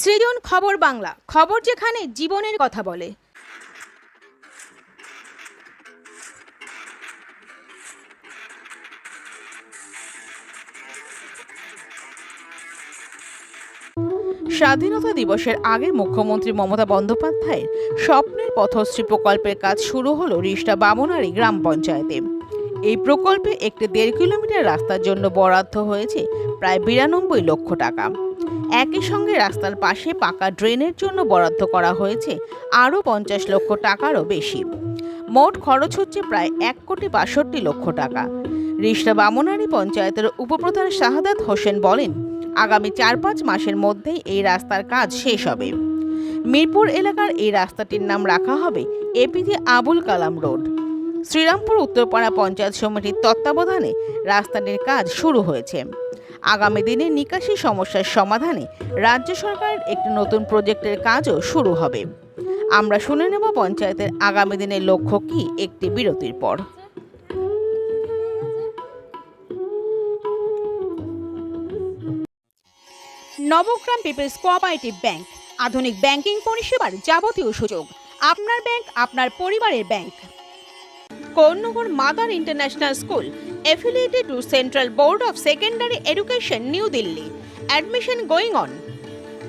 সৃজন খবর বাংলা, খবর যেখানে জীবনের কথা বলে। স্বাধীনতা দিবসের আগে মুখ্যমন্ত্রী মমতা বন্দ্যোপাধ্যায়ের স্বপ্নের পথশ্রী প্রকল্পের কাজ শুরু হলো রিষ্টা বামনারি গ্রাম পঞ্চায়েতে। এই প্রকল্পে একটি দেড় কিলোমিটার রাস্তার জন্য বরাদ্দ হয়েছে প্রায় বিরানব্বই লক্ষ টাকা। একই সঙ্গে রাস্তার পাশে পাকা ড্রেনের জন্য বরাদ্দ করা হয়েছে আরও পঞ্চাশ লক্ষ টাকারও বেশি। মোট খরচ হচ্ছে প্রায় এক কোটি বাষট্টি লক্ষ টাকা। রিষ্টা বামনারি পঞ্চায়েতের উপপ্রধান শাহাদাত হোসেন বলেন, আগামী চার পাঁচ মাসের মধ্যেই এই রাস্তার কাজ শেষ হবে। মিরপুর এলাকার এই রাস্তাটির নাম রাখা হবে এপিজে আবুল কালাম রোড। শ্রীরামপুর উত্তরপাড়া পঞ্চায়েত সমিতির তত্ত্বাবধানে রাস্তাটির কাজ শুরু হয়েছে। আগামী দিনে নিকাশি সমস্যার সমাধানে রাজ্য সরকারের একটি নতুন প্রজেক্টের কাজও শুরু হবে। আমরা শুনে নেব পঞ্চায়েতের আগামী দিনের লক্ষ্য কি একটি বিরতির পর। নবগ্রাম পিপলস কোঅপারেটিভ ব্যাংক, আধুনিক ব্যাংকিং পরিষেবার যাবতীয় সুযোগ। আপনার ব্যাংক, আপনার পরিবারের bank. Konnagar mother international school affiliated to Central Board of Secondary Education, New Delhi. Admission going on.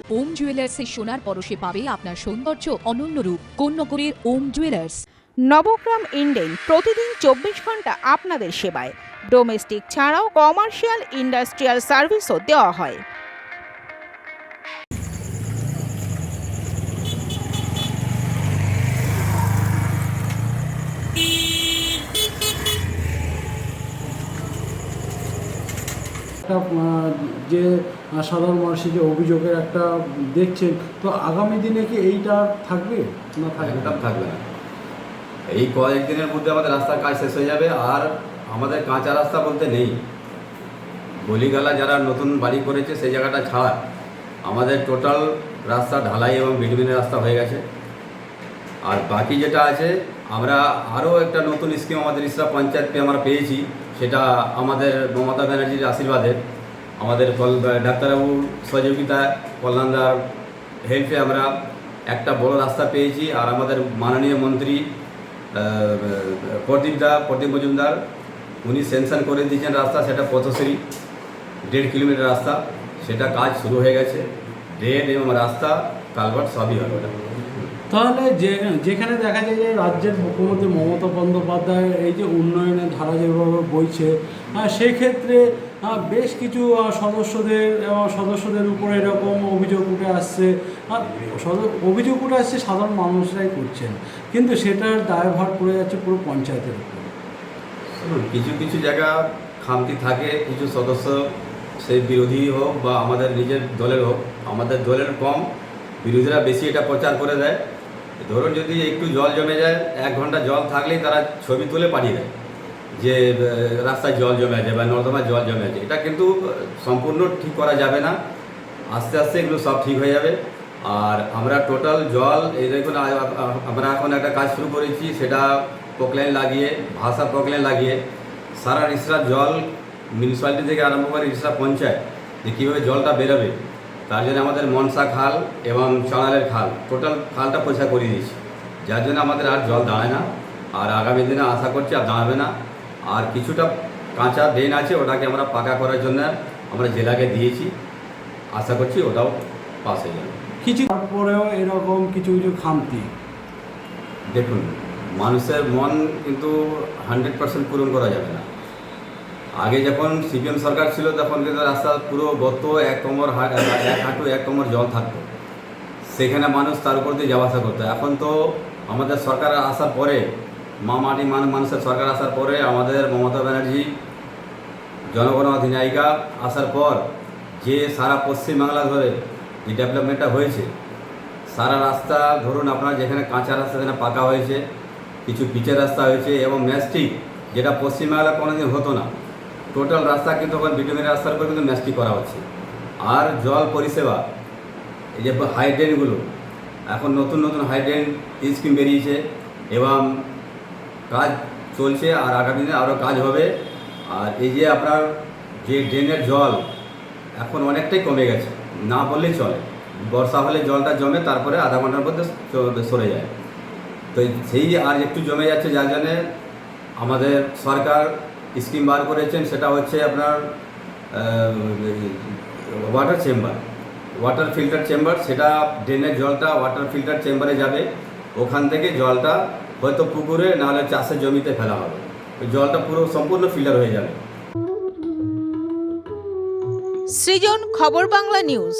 Om জুয়েলার্সের সোনার পরশে পাবে আপনার সৌন্দর্য অনন্য রূপ কন্যকরের ওম জুয়েলার্স নবগ্রাম ইন্ডেন প্রতিদিন চব্বিশ ঘণ্টা আপনাদের সেবায় ডোমেস্টিক ছাড়াও কমার্শিয়াল ইন্ডাস্ট্রিয়াল সার্ভিসও দেওয়া হয় একটা যে সাধারণ মানুষের যে অভিযোগের একটা দেখছেন, তো আগামী দিনে কি এইটা থাকবে না থাকবে? একদম থাকবে না। এই কয়েকদিনের মধ্যে আমাদের রাস্তার কাজ শেষ হয়ে যাবে, আর আমাদের কাঁচা রাস্তা বলতে নেই। গলিগালা যারা নতুন বাড়ি করেছে, সেই জায়গাটা ছাড়া আমাদের টোটাল রাস্তা ঢালাই এবং বিটুমিনের রাস্তা হয়ে গেছে। আর বাকি যেটা আছে, আমরা আরও একটা নতুন স্কিম আমাদের ইসরা পঞ্চায়েতকে আমরা পেয়েছি। সেটা আমাদের মমতা ব্যানার্জির আশীর্বাদে। আমাদের ডাক্তারবাবুর সহযোগিতায় কল্যাণদার হেল্পে আমরা একটা বড় রাস্তা পেয়েছি। আর আমাদের মাননীয় মন্ত্রী প্রদীপ দা, প্রদীপ মজুমদার, উনি সেনশন করে দিয়েছেন রাস্তা, সেটা পথশ্রী, দেড় কিলোমিটার রাস্তা। সেটা কাজ শুরু হয়ে গেছে। ড্রেন এবং রাস্তা, কালভার্ট সবই হবে। তাহলে যে, যেখানে দেখা যায় যে রাজ্যের মুখ্যমন্ত্রী মমতা বন্দ্যোপাধ্যায় এই যে উন্নয়নের ধারা যেভাবে বইছে সেক্ষেত্রে বেশ কিছু সদস্যদের সদস্যদের উপরে এরকম অভিযোগ উঠে আসছে। অভিযোগ উঠে আসছে, সাধারণ মানুষরাই করছেন। কিন্তু সেটার দায়ভার পড়ে যাচ্ছে পুরো পঞ্চায়েতের উপর। কিছু কিছু জায়গা খামতি থাকে, কিছু সদস্য সেই বিরোধী হোক বা আমাদের নিজের দলের হোক, আমাদের দলের কম, বিরোধীরা বেশি এটা প্রচার করে দেয়। ধরুন যদি একটু জল জমে যায়, এক ঘণ্টা জল থাকলেই তারা ছবি তুলে পাঠিয়ে দেয় যে রাস্তায় জল জমে আছে বা নর্দমায় জল জমে আছে। এটা কিন্তু সম্পূর্ণ ঠিক করা যাবে না। আস্তে আস্তে এগুলো সব ঠিক হয়ে যাবে। আর আমরা টোটাল জল, এই দেখুন আমরা এখন একটা কাজ শুরু করেছি, সেটা পকলাইন লাগিয়ে, ভাষা পকলাইন লাগিয়ে, সারা রিসরার জল মিউনিসিপ্যালিটি থেকে আরম্ভ করে রিসরা পঞ্চায়েত যে কীভাবে জলটা বেরোবে তার জন্য আমাদের মনসা খাল এবং চাঁড়ালের খাল টোটাল খালটা পরিষ্কার করিয়ে দিয়েছি। যার জন্য আমাদের আর জল দাঁড়ায় না। আর আগামী দিনে আশা করছি আর দাঁড়াবে না। আর কিছুটা কাঁচা ড্রেন আছে ওটাকে আমরা পাকা করার জন্য আমরা জেলাকে দিয়েছি। আশা করছি ওটাও পাস হয়ে যাবে। কিছু তারপরেও এরকম কিছু কিছু খামতি? দেখুন মানুষের মন কিন্তু হান্ড্রেড পার্সেন্ট পূরণ করা যাবে না। আগে যখন সিপিএম সরকার ছিল, তখন কিন্তু রাস্তা পুরো গত এক কোমর এক হাঁটু, এক কোমর জল থাকতো। সেখানে মানুষ তার উপর দিয়ে যাওয়া আসা করতো। এখন তো আমাদের সরকার আসার পরে, মা মাটি মান, মানুষের সরকার আসার পরে আমাদের মমতা ব্যানার্জি, জনগণ অধিনায়িকা আসার পর যে সারা পশ্চিমবাংলা ধরে যে ডেভেলপমেন্টটা হয়েছে, সারা রাস্তা ধরুন আপনার যেখানে কাঁচা রাস্তা যেখানে পাকা হয়েছে, কিছু পিচের রাস্তা হয়েছে এবং ম্যাস্টিক যেটা পশ্চিমবাংলা কোনোদিন হতো না। টোটাল রাস্তা কিন্তু এখন বিটুমিনের রাস্তার উপর কিন্তু ম্যাস্টিক করা হচ্ছে। আর জল পরিষেবা, এই যে হাই ড্রেনগুলো এখন নতুন নতুন হাই ড্রেন স্কিম বেরিয়েছে এবং কাজ চলছে আর আগামী দিনে আরও কাজ হবে। আর এই যে আপনার যে ড্রেনের জল এখন অনেকটাই কমে গেছে, না বললেই চলে। বর্ষা হলে জলটা জমে, তারপরে আধা ঘণ্টার মধ্যে সরে যায়। তো সেই আর একটু জমে যাচ্ছে, যার জন্যে আমাদের সরকার স্কিম বার করেছেন, সেটা হচ্ছে আপনার water chamber water filter chamber সেটা ড্রেনের জলটা ওয়াটার ফিল্টার চেম্বারে যাবে, ওখান থেকে জলটা হয়তো পুকুরে, নাহলে চাষের জমিতে ফেলা হবে। জলটা পুরো সম্পূর্ণ ফিল্টার হয়ে যাবে। সৃজন খবর বাংলা নিউজ।